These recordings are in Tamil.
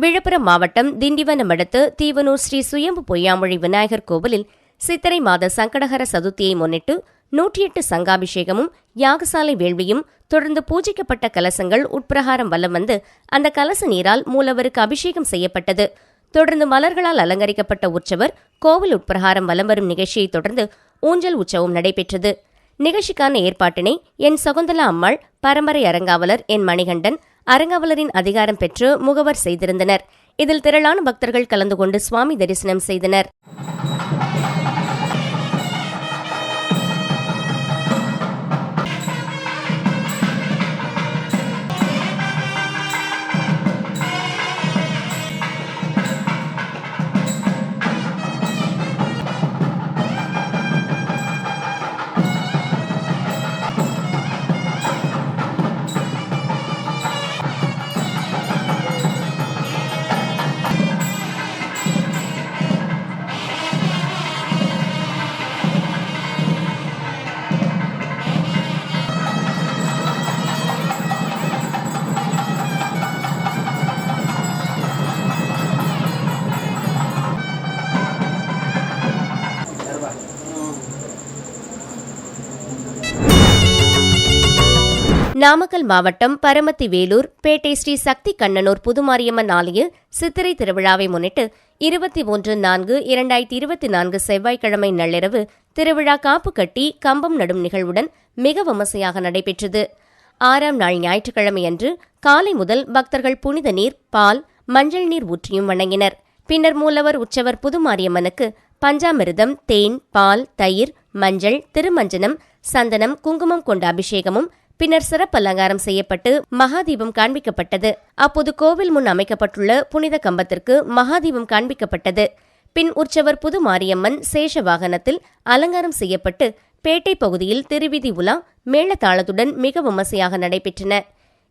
விழுப்புரம் மாவட்டம் திண்டிவனம் அடுத்து தீவனூர் ஸ்ரீ சுயம்பு பொய்யாமொழி விநாயகர் கோவிலில் சித்திரை மாத சங்கடகர சதுர்த்தியை முன்னிட்டு நூற்றி எட்டு சங்காபிஷேகமும் யாகசாலை வேள்வியும் தொடர்ந்து பூஜிக்கப்பட்ட கலசங்கள் உட்பிரகாரம் வலம் வந்து அந்த கலச நீரால் மூலவருக்கு அபிஷேகம் செய்யப்பட்டது. தொடர்ந்து மலர்களால் அலங்கரிக்கப்பட்ட உற்சவர் கோவில் உட்பிரகாரம் வலம் வரும் நிகழ்ச்சியைத் தொடர்ந்து ஊஞ்சல் உற்சவம் நடைபெற்றது. நிகழ்ச்சிக்கான ஏற்பாட்டினை என் சகுந்தலா அம்மாள் பரம்பரை அரங்காவலர் என் மணிகண்டன் அரங்கவலரின் அதிகாரம் பெற்று முகவர் செய்திருந்தனர். இதில் திரளான பக்தர்கள் கலந்து கொண்டு சுவாமி தரிசனம் செய்தனர். நாமக்கல் மாவட்டம் பரமத்தி வேலூர் பேட்டை ஸ்ரீ சக்தி கண்ணனூர் புதுமாரியம்மன் ஆலய சித்திரை திருவிழாவை முன்னிட்டு இருபத்தி ஒன்று நான்கு இரண்டாயிரத்தி இருபத்தி நான்கு செவ்வாய்க்கிழமை நள்ளிரவு திருவிழா காப்பு கட்டி கம்பம் நடும் நிகழ்வுடன் மிக விமர்சையாக நடைபெற்றது. ஆறாம் நாள் ஞாயிற்றுக்கிழமையன்று காலை முதல் பக்தர்கள் புனித நீர் பால் மஞ்சள் நீர் ஊற்றியும் வணங்கினர். பின்னர் மூலவர் உற்சவர் புதுமாரியம்மனுக்கு பஞ்சாமிர்தம் தேன் பால் தயிர் மஞ்சள் திருமஞ்சனம் சந்தனம் குங்குமம் கொண்ட அபிஷேகமும் பின்னர் சிறப்பு அலங்காரம் செய்யப்பட்டு மகாதீபம் காண்பிக்கப்பட்டது. அப்போது கோவில் முன் அமைக்கப்பட்டுள்ள புனித கம்பத்திற்கு மகாதீபம் காண்பிக்கப்பட்டது. பின் உற்சவர் புது மாரியம்மன் சேஷ வாகனத்தில் அலங்காரம் செய்யப்பட்டு பேட்டை பகுதியில் திருவிதி உலா மேளதாளத்துடன் மிக விமர்சையாக நடைபெற்றன.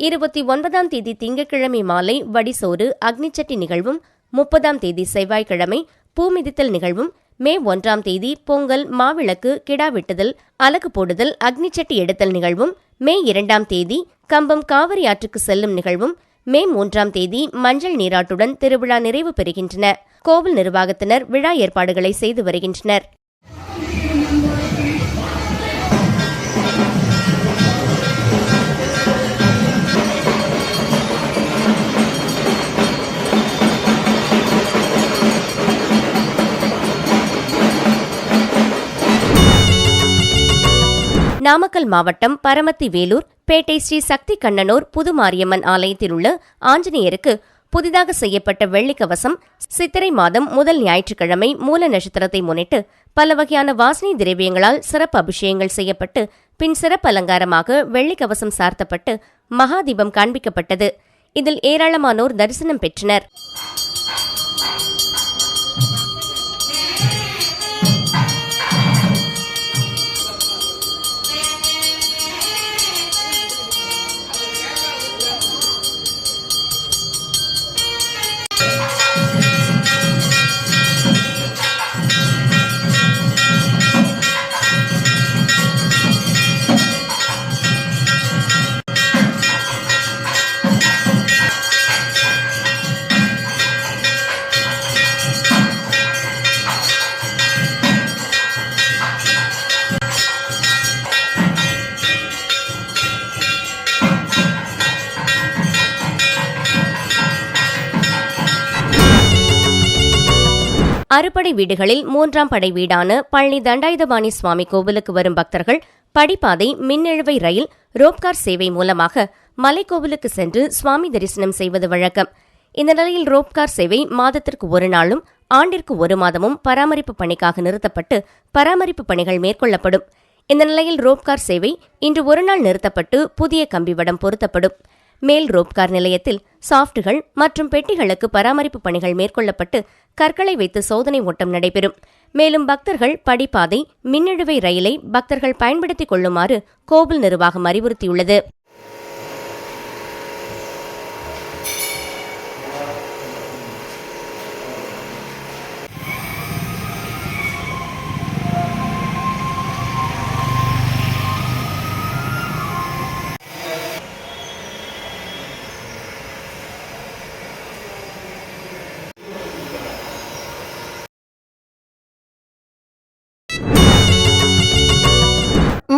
இருபத்தி ஒன்பதாம் தேதி திங்கட்கிழமை மாலை வடிசோறு அக்னிச்சட்டி நிகழ்வும் முப்பதாம் தேதி செவ்வாய்க்கிழமை பூமிதித்தல் நிகழ்வும் மே ஒன்றாம் தேதி பொங்கல் மாவிளக்கு கிடா வெட்டுதல் அலகு போடுதல் அக்னிச்சட்டி எடுத்தல் நிகழ்வும் மே இரண்டாம் தேதி கம்பம் காவிரி ஆற்றுக்கு செல்லும் நிகழ்வும் மே மூன்றாம் தேதி மஞ்சள் நீராட்டுடன் திருவிழா நிறைவு பெறுகின்றன. கோவில் நிர்வாகத்தினர் விழா ஏற்பாடுகளை செய்து வருகின்றனர். நாமக்கல் மாவட்டம் பரமத்தி வேலூர் பேட்டை ஸ்ரீ சக்தி கண்ணனூர் புதுமாரியம்மன் ஆலயத்தில் உள்ள ஆஞ்சநேயருக்கு புதிதாக செய்யப்பட்ட வெள்ளிக்கவசம் சித்திரை மாதம் முதல் ஞாயிற்றுக்கிழமை மூல நட்சத்திரத்தை முன்னிட்டு பல வகையான வாசனை திரவியங்களால் சிறப்பு அபிஷேகங்கள் செய்யப்பட்டு பின் சிறப்பு அலங்காரமாக வெள்ளிக்கவசம் சார்த்தப்பட்டு மகாதீபம் காண்பிக்கப்பட்டது. இதில் ஏராளமானோர் தரிசனம் பெற்றனர். அறுபடை வீடுகளில் மூன்றாம் படை வீடான பழனி தண்டாயுதபாணி சுவாமி கோவிலுக்கு வரும் பக்தர்கள் படிப்பாதை மின்னெழுவை ரயில் ரோப்கார் சேவை மூலமாக மலைக்கோவிலுக்கு சென்று சுவாமி தரிசனம் செய்வது வழக்கம். இந்த நிலையில் ரோப்கார் சேவை மாதத்திற்கு ஒரு நாளும் ஆண்டிற்கு ஒரு மாதமும் பராமரிப்பு பணிக்காக நிறுத்தப்பட்டு பராமரிப்பு பணிகள் மேற்கொள்ளப்படும். இந்த நிலையில் ரோப்கார் சேவை இன்று ஒருநாள் நிறுத்தப்பட்டு புதிய கம்பிவடம் பொருத்தப்படும். மேல் ரோப்கார் நிலையத்தில் சாஃப்ட்டுகள் மற்றும் பெட்டிகளுக்கு பராமரிப்பு பணிகள் மேற்கொள்ளப்பட்டு கற்களை வைத்து சோதனை ஓட்டம் நடைபெறும். மேலும் பக்தர்கள் படிப்பாதை மின்னழுவை ரயிலை பக்தர்கள் பயன்படுத்திக் கொள்ளுமாறு கோவில் நிர்வாகம் அறிவுறுத்தியுள்ளது.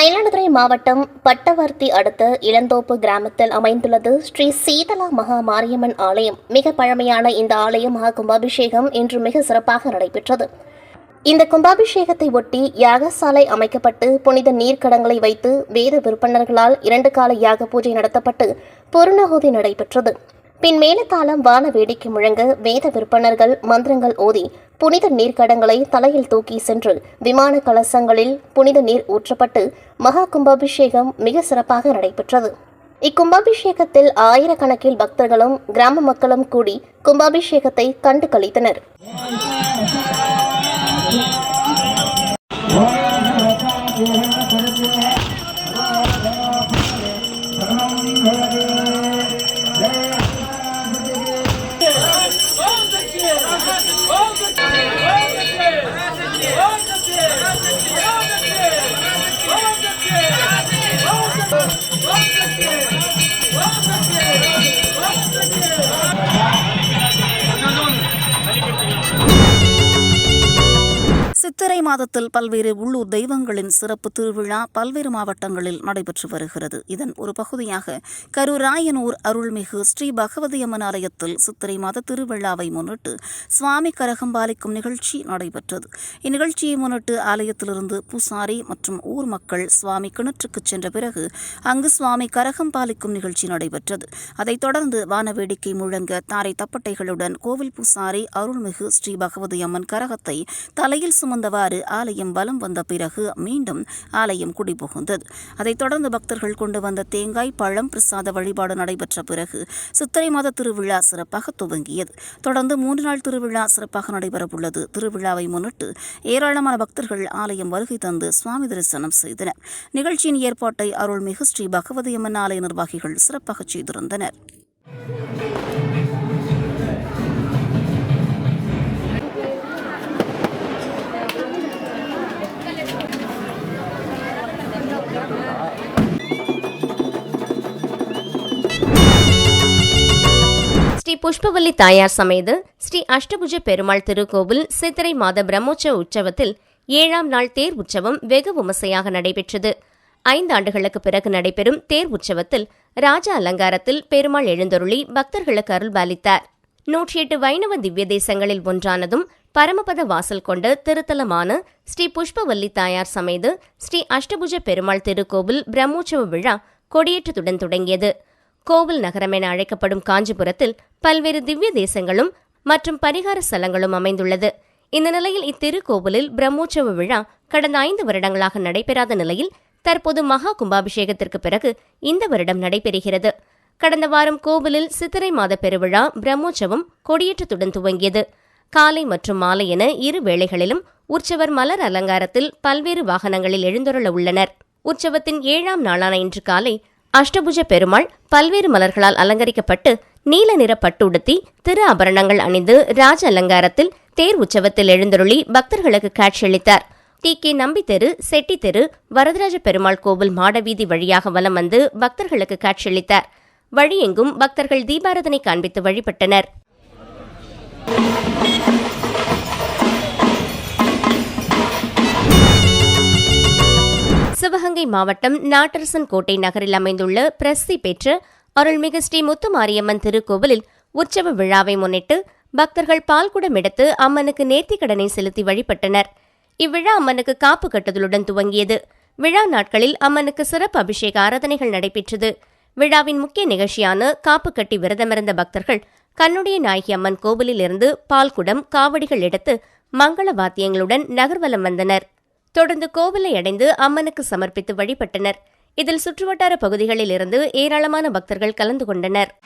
மயிலாடுதுறை மாவட்டம் பட்டவர்த்தி அடுத்த இளந்தோப்பு கிராமத்தில் அமைந்துள்ளது. ஸ்ரீ சீதலா மகா மாரியம்மன் ஆலயம் மிக பழமையான இந்த ஆலய மகா கும்பாபிஷேகம் இன்று மிக சிறப்பாக நடைபெற்றது. இந்த கும்பாபிஷேகத்தை ஒட்டி யாகசாலை அமைக்கப்பட்டு புனித நீர்க்கடங்களை வைத்து வேத விற்பனர்களால் இரண்டு கால யாக பூஜை நடத்தப்பட்டு பொருணாகுதி நடைபெற்றது. பின் மேலத்தாளம் வான வேடிக்கை முழங்க வேத விற்பனர்கள் மந்திரங்கள் ஓதி புனித நீர்க்கடங்களை தலையில் தூக்கி சென்று விமான கலசங்களில் புனித நீர் ஊற்றப்பட்டு மகா கும்பாபிஷேகம் மிக சிறப்பாக நடைபெற்றது. இக்கும்பாபிஷேகத்தில் ஆயிரக்கணக்கில் பக்தர்களும் கிராம மக்களும் கூடி கும்பாபிஷேகத்தை கண்டு கழித்தனர் சித்திரை மாதத்தில் பல்வேறு உள்ளூர் தெய்வங்களின் சிறப்பு திருவிழா பல்வேறு மாவட்டங்களில் நடைபெற்று வருகிறது. இதன் ஒரு பகுதியாக கருராயனூர் அருள்மிகு ஸ்ரீ பகவதி அம்மன் ஆலயத்தில் சித்திரை மாத திருவிழாவை முன்னிட்டு சுவாமி கரகம் பாலிக்கும் நிகழ்ச்சி நடைபெற்றது. இந்நிகழ்ச்சியை முன்னிட்டு ஆலயத்திலிருந்து பூசாரி மற்றும் ஊர் மக்கள் சுவாமி கிணற்றுக்கு சென்ற பிறகு அங்கு சுவாமி கரகம் பாலிக்கும் நிகழ்ச்சி நடைபெற்றது. அதைத் தொடர்ந்து வான வேடிக்கை முழங்க தாரை தப்பட்டைகளுடன் கோவில் பூசாரி அருள்மிகு ஸ்ரீ பகவதி அம்மன் கரகத்தை தலையில் சுமந்த சுமந்தவாறு ஆலயம் வலம் வந்த பிறகு மீண்டும் ஆலயம் குடிபுகுந்தது. அதைத் தொடர்ந்து பக்தர்கள் கொண்டு வந்த தேங்காய் பழம் பிரசாத வழிபாடு நடைபெற்ற பிறகு சித்திரை மாத திருவிழா சிறப்பாக துவங்கியது. தொடர்ந்து மூன்று நாள் திருவிழா சிறப்பாக நடைபெறவுள்ளது. திருவிழாவை முன்னிட்டு ஏராளமான பக்தர்கள் ஆலயம் வருகை தந்து சுவாமி தரிசனம் செய்தனர். நிகழ்ச்சியின் ஏற்பாட்டை அருள்மிகு ஸ்ரீ பகவதியம்மன் ஆலய நிர்வாகிகள் சிறப்பாக செய்திருந்தனர். ஸ்ரீ புஷ்பவல்லி தாயார் சமேத ஸ்ரீ அஷ்டபுஜ பெருமாள் திருக்கோவில் சித்திரை மாத பிரம்மோற்சவ உற்சவத்தில் ஏழாம் நாள் தேர் உற்சவம் வெகு விமர்சையாக நடைபெற்றது. ஐந்து ஆண்டுகளுக்கு பிறகு நடைபெறும் தேர் உற்சவத்தில் ராஜ அலங்காரத்தில் பெருமாள் எழுந்தருளி பக்தர்களுக்கு அருள் பாலித்தார். நூற்றி எட்டு வைணவ திவ்ய தேசங்களில் ஒன்றானதும் பரமபத வாசல் கொண்ட திருத்தலமான ஸ்ரீ புஷ்பவல்லி தாயார் சமேத ஸ்ரீ அஷ்டபுஜ பெருமாள் திருக்கோவில் பிரம்மோற்சவ விழா கொடியேற்றத்துடன் தொடங்கியது. கோவில் நகரம் என அழைக்கப்படும் காஞ்சிபுரத்தில் பல்வேறு திவ்ய தேசங்களும் மற்றும் பரிகார ஸ்தலங்களும் அமைந்துள்ளது. இந்த நிலையில் இத்திருக்கோவிலில் பிரம்மோற்சவ விழா கடந்த ஐந்து வருடங்களாக நடைபெறாத நிலையில் தற்போது மகா கும்பாபிஷேகத்திற்கு பிறகு இந்த வருடம் நடைபெறுகிறது. கடந்த வாரம் கோவிலில் சித்திரை மாத பெருவிழா பிரம்மோற்சவம் கொடியேற்றத்துடன் துவங்கியது. காலை மற்றும் மாலை என இரு வேளைகளிலும் உற்சவர் மலர் அலங்காரத்தில் பல்வேறு வாகனங்களில் எழுந்தருள உள்ளனர். உற்சவத்தின் ஏழாம் நாளான இன்று காலை அஷ்டபுஜ பெருமாள் பல்வேறு மலர்களால் அலங்கரிக்கப்பட்டு நீல நிற பட்டு உடுத்தி திரு ஆபரணங்கள் அணிந்து ராஜ அலங்காரத்தில் தேர் உற்சவத்தில் எழுந்தருளி பக்தர்களுக்கு காட்சியளித்தார் டி. கே. நம்பி தெரு செட்டி தெரு வரதராஜ பெருமாள் கோவில் மாடவீதி வழியாக வலம் வந்து பக்தர்களுக்கு காட்சியளித்தார் வழியெங்கும் பக்தர்கள் தீபாரதனை காண்பித்து வழிபட்டனர். சிவகங்கை மாவட்டம் நாட்டரசன் கோட்டை நகரில் அமைந்துள்ள பிரசித்தி பெற்ற அருள்மிகு ஸ்ரீ முத்துமாரியம்மன் திருக்கோவிலில் உற்சவ விழாவை முன்னிட்டு பக்தர்கள் பால்குடம் எடுத்து அம்மனுக்கு நேர்த்திக்கடனை செலுத்தி வழிபட்டனர். இவ்விழா அம்மனுக்கு காப்பு கட்டுதலுடன் துவங்கியது. விழா நாட்களில் அம்மனுக்கு சிறப்பு அபிஷேக ஆராதனைகள் நடைபெற்றது. விழாவின் முக்கிய நிகழ்ச்சியான காப்பு கட்டி விரதமிருந்த பக்தர்கள் கண்ணுடைய நாயகி அம்மன் கோவிலில் இருந்து பால்குடம் காவடிகள் எடுத்து மங்கள வாத்தியங்களுடன் நகர்வலம் வந்தனர். தொடர்ந்து கோவிலை அடைந்து அம்மனுக்கு சமர்ப்பித்து வழிபட்டனர். இதில் சுற்றுவட்டார பகுதிகளில் இருந்து ஏராளமான பக்தர்கள் கலந்து கொண்டனர்.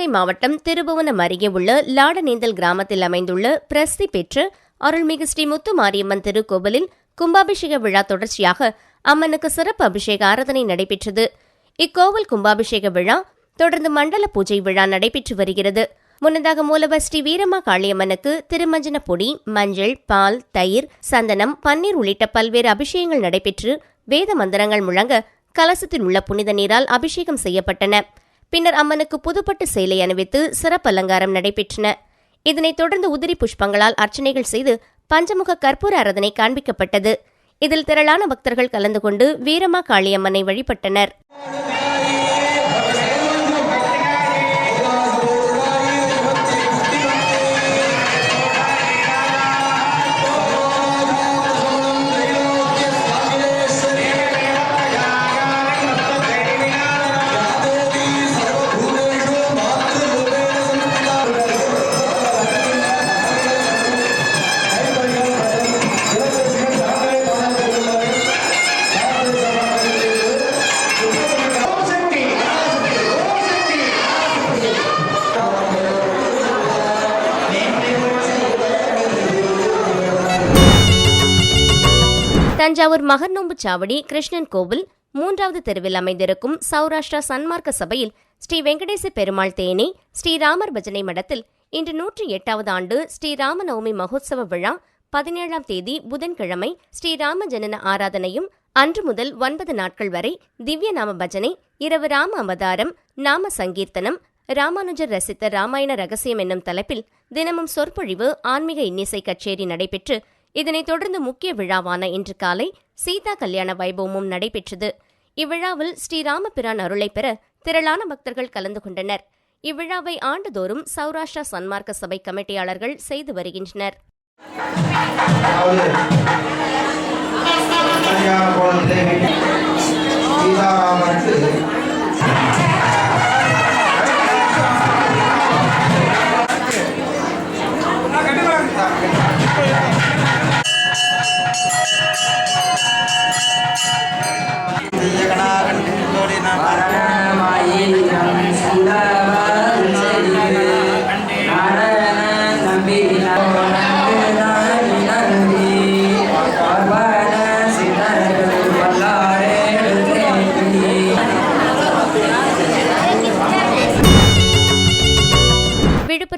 சிவகங்கை மாவட்டம் திருபுவனம் அருகே உள்ள லாடநேந்தல் கிராமத்தில் அமைந்துள்ள பிரசித்தி பெற்ற அருள்மிகு ஸ்ரீ முத்து மாரியம்மன் திருக்கோவிலில் கும்பாபிஷேக விழா தொடர்ச்சியாக அம்மனுக்கு சிறப்பு அபிஷேக ஆராதனை நடைபெற்றது. இக்கோவில் கும்பாபிஷேக விழா தொடர்ந்து மண்டல பூஜை விழா நடைபெற்று வருகிறது. முன்னதாக மூலவர் ஸ்ரீ வீரமா காளியம்மனுக்கு திருமஞ்சன பொடி மஞ்சள் பால் தயிர் சந்தனம் பன்னீர் உள்ளிட்ட பல்வேறு அபிஷேகங்கள் நடைபெற்று வேத மந்திரங்கள் முழங்க கலசத்தில் உள்ள புனித நீரால் அபிஷேகம் செய்யப்பட்டன. பின்னர் அம்மனுக்கு புதுப்பட்டு சேலை அணிவித்து சிறப்பு அலங்காரம் நடைபெற்றன. இதனைத் தொடர்ந்து உதிரி புஷ்பங்களால் அர்ச்சனைகள் செய்து பஞ்சமுக கற்பூர அரதனை காண்பிக்கப்பட்டது. இதில் திரளான பக்தர்கள் கலந்து கொண்டு வீரமா காளியம்மனை வழிபட்டனர். தஞ்சாவூர் மகர்நோம்பு சாவடி கிருஷ்ணன் கோவில் மூன்றாவது தெருவில் அமைந்திருக்கும் சௌராஷ்டிரா சன்மார்க்க சபையில் ஸ்ரீ வெங்கடேச பெருமாள் தேனி ஸ்ரீராமர் பஜனை மடத்தில் இன்று நூற்றி எட்டாவது ஆண்டு ஸ்ரீராம நவமி மகோத்சவ விழா பதினேழாம் தேதி புதன்கிழமை ஸ்ரீராம ஜனன ஆராதனையும் அன்று முதல் ஒன்பது நாட்கள் வரை திவ்ய நாம பஜனை இரவு ராம அவதாரம் நாம சங்கீர்த்தனம் ராமானுஜர் ரசித்த ராமாயண ரகசியம் என்னும் தலைப்பில் தினமும் சொற்பொழிவு ஆன்மீக இன்னிசை கச்சேரி நடைபெற்று இதனைத் தொடர்ந்து முக்கிய விழாவான இன்று காலை சீதா கல்யாண வைபவமும் நடைபெற்றது. இவ்விழாவில் ஸ்ரீராமபிரான் அருளை பெற திரளான பக்தர்கள் கலந்து கொண்டனர். இவ்விழாவை ஆண்டுதோறும் சௌராஷ்டிரா சன்மார்க்க சபை கமிட்டியாளர்கள் செய்து வருகின்றனர். கல்யாண கோலத்தை சீதாராமனுக்கு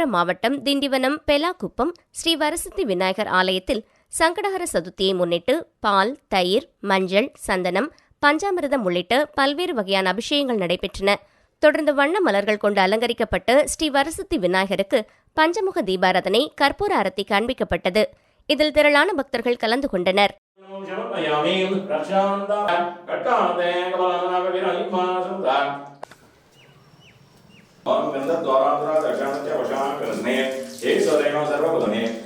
விழுப்புரம் மாவட்டம் திண்டிவனம் பெலாக்குப்பம் ஸ்ரீ வரசத்தி விநாயகர் ஆலயத்தில் சங்கடகர சதுர்த்தியை முன்னிட்டு பால் தயிர் மஞ்சள் சந்தனம் பஞ்சாமிரதம் உள்ளிட்ட பல்வேறு வகையான அபிஷேகங்கள் நடைபெற்றன. தொடர்ந்து வண்ண மலர்கள் கொண்டு அலங்கரிக்கப்பட்ட ஸ்ரீ வரசத்தி விநாயகருக்கு பஞ்சமுக தீபாராதனை கற்பூர அரத்தி காண்பிக்கப்பட்டது. இதில் திரளான பக்தர்கள் கலந்து கொண்டனர். கட்டாந்தே और गंधद्वारान्तरा दर्शनस्य वशान् गृह्णे हे। सदैव सर्वबुधने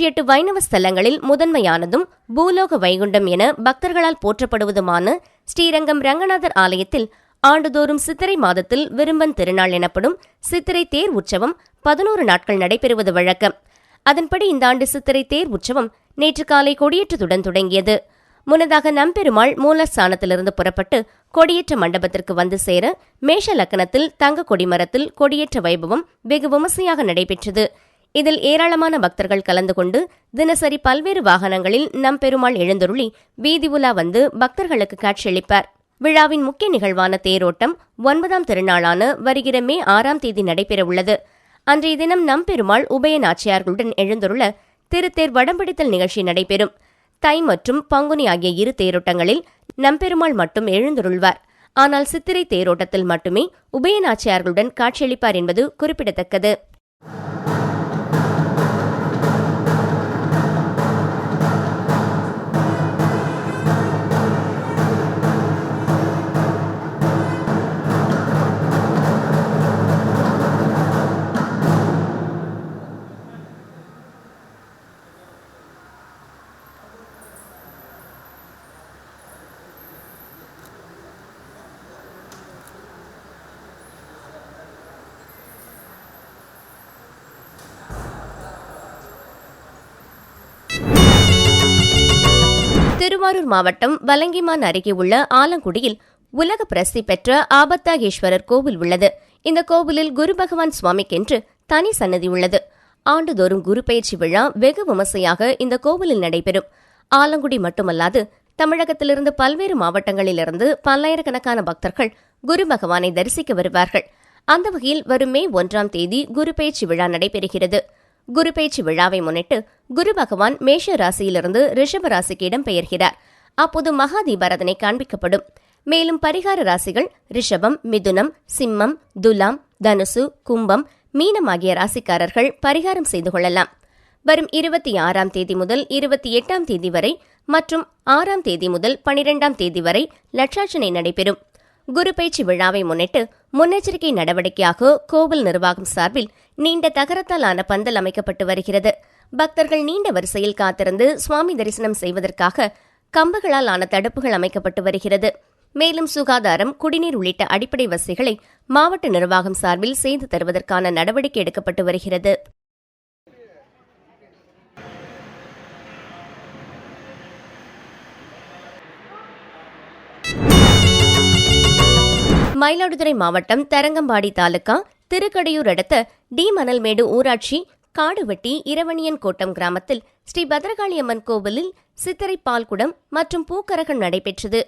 நூற்றி எட்டு வைணவ ஸ்தலங்களில் முதன்மையானதும் பூலோக வைகுண்டம் என பக்தர்களால் போற்றப்படுவதுமான ஸ்ரீரங்கம் ரங்கநாதர் ஆலயத்தில் ஆண்டுதோறும் சித்திரை மாதத்தில் விரும்பன் திருநாள் எனப்படும் சித்திரை தேர் உற்சவம் பதினோரு நாட்கள் நடைபெறுவது வழக்கம். அதன்படி இந்த ஆண்டு சித்திரை தேர் உற்சவம் நேற்று காலை கொடியேற்றத்துடன் தொடங்கியது. முன்னதாக நம்பெருமாள் மூலஸ்தானத்திலிருந்து புறப்பட்டு கொடியேற்ற மண்டபத்திற்கு வந்து சேர மேஷ லக்கணத்தில் தங்க கொடிமரத்தில் கொடியேற்ற வைபவம் வெகு விமர்சையாக நடைபெற்றது. இதில் ஏராளமான பக்தர்கள் கலந்து கொண்டு தினசரி பல்வேறு வாகனங்களில் நம்பெருமாள் எழுந்தருளி வீதி உலா வந்து பக்தர்களுக்கு காட்சியளிப்பார். விழாவின் முக்கிய நிகழ்வான தேரோட்டம் ஒன்பதாம் திருநாளான வருகிற மே ஆறாம் தேதி நடைபெறவுள்ளது. அன்றைய தினம் நம்பெருமாள் உபய நாச்சியார்களுடன் எழுந்தருள திருத்தேர் வடம்பிடித்தல் நிகழ்ச்சி நடைபெறும். தை மற்றும் பங்குனி ஆகிய இரு தேரோட்டங்களில் நம்பெருமாள் மட்டும் எழுந்தருள்வார். ஆனால் சித்திரை தேரோட்டத்தில் மட்டுமே உபயநாச்சியார்களுடன் காட்சியளிப்பார் என்பது குறிப்பிடத்தக்கது. திருவாரூர் மாவட்டம் வலங்கிமான் அருகே உள்ள ஆலங்குடியில் உலக பிரசித்தி பெற்ற ஆபத்தாகேஸ்வரர் கோவில் உள்ளது. இந்த கோவிலில் குரு பகவான் சுவாமிக்கென்று தனி சன்னதி உள்ளது. ஆண்டுதோறும் குரு பயிற்சி விழா வெகு விமர்சையாக இந்த கோவிலில் நடைபெறும். ஆலங்குடி மட்டுமல்லாது தமிழகத்திலிருந்து பல்வேறு மாவட்டங்களிலிருந்து பல்லாயிரக்கணக்கான பக்தர்கள் குரு பகவானை தரிசிக்க வருவார்கள். அந்த வகையில் வரும் மே ஒன்றாம் தேதி குரு பயிற்சி விழா நடைபெறுகிறது. குரு பேச்சு விழாவை முன்னிட்டு குரு பகவான் மேஷ ராசியிலிருந்து ரிஷப ராசிக்கு இடம்பெயர்கிறார். அப்போது மகாதீபாரதனை காண்பிக்கப்படும். மேலும் பரிகார ராசிகள் ரிஷபம் மிதுனம் சிம்மம் துலாம் தனுசு கும்பம் மீனம் ஆகிய ராசிக்காரர்கள் பரிகாரம் செய்து கொள்ளலாம். வரும் இருபத்தி ஆறாம் தேதி முதல் இருபத்தி எட்டாம் தேதி வரை மற்றும் ஆறாம் தேதி முதல் பனிரெண்டாம் தேதி வரை லட்சார்ச்சனை நடைபெறும். குரு பயிற்சி விழாவை முன்னிட்டு முன்னெச்சரிக்கை நடவடிக்கையாக கோவில் நிர்வாகம் சார்பில் நீண்ட தகரத்தால் ஆன பந்தல் அமைக்கப்பட்டு வருகிறது. பக்தர்கள் நீண்ட வரிசையில் காத்திருந்து சுவாமி தரிசனம் செய்வதற்காக கம்புகளால் ஆன தடுப்புகள் அமைக்கப்பட்டு வருகிறது. மேலும் சுகாதாரம் குடிநீர் உள்ளிட்ட அடிப்படை வசதிகளை மாவட்ட நிர்வாகம் சார்பில் செய்து தருவதற்கான நடவடிக்கை எடுக்கப்பட்டு வருகிறது. மயிலாடுதுறை மாவட்டம் தரங்கம்பாடி தாலுகா திருக்கடையூர் அடுத்த டி. மணல்மேடு ஊராட்சி காடுவெட்டி இரவணியன் கோட்டம் கிராமத்தில் ஸ்ரீ பத்ரகாளியம்மன் கோவிலில் சித்திரை பால்குடம் மற்றும் பூக்கரகம் நடைபெற்றது.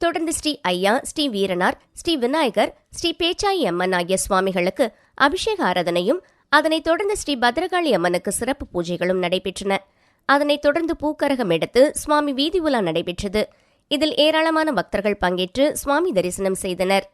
தொடர்ந்து ஸ்ரீ ஐயா ஸ்ரீ வீரனார் ஸ்ரீ விநாயகர் ஸ்ரீ பேச்சாயி அம்மன் ஆகிய சுவாமிகளுக்கு அபிஷேக ஆராதனையும் அதனைத் தொடர்ந்து ஸ்ரீ பத்ரகாளி அம்மனுக்கு சிறப்பு பூஜைகளும் நடைபெற்றன. அதனைத் தொடர்ந்து பூக்கரகம் எடுத்து சுவாமி வீதி உலா நடைபெற்றது. இதில் ஏராளமான பக்தர்கள் பங்கேற்று சுவாமி தரிசனம் செய்தனர்.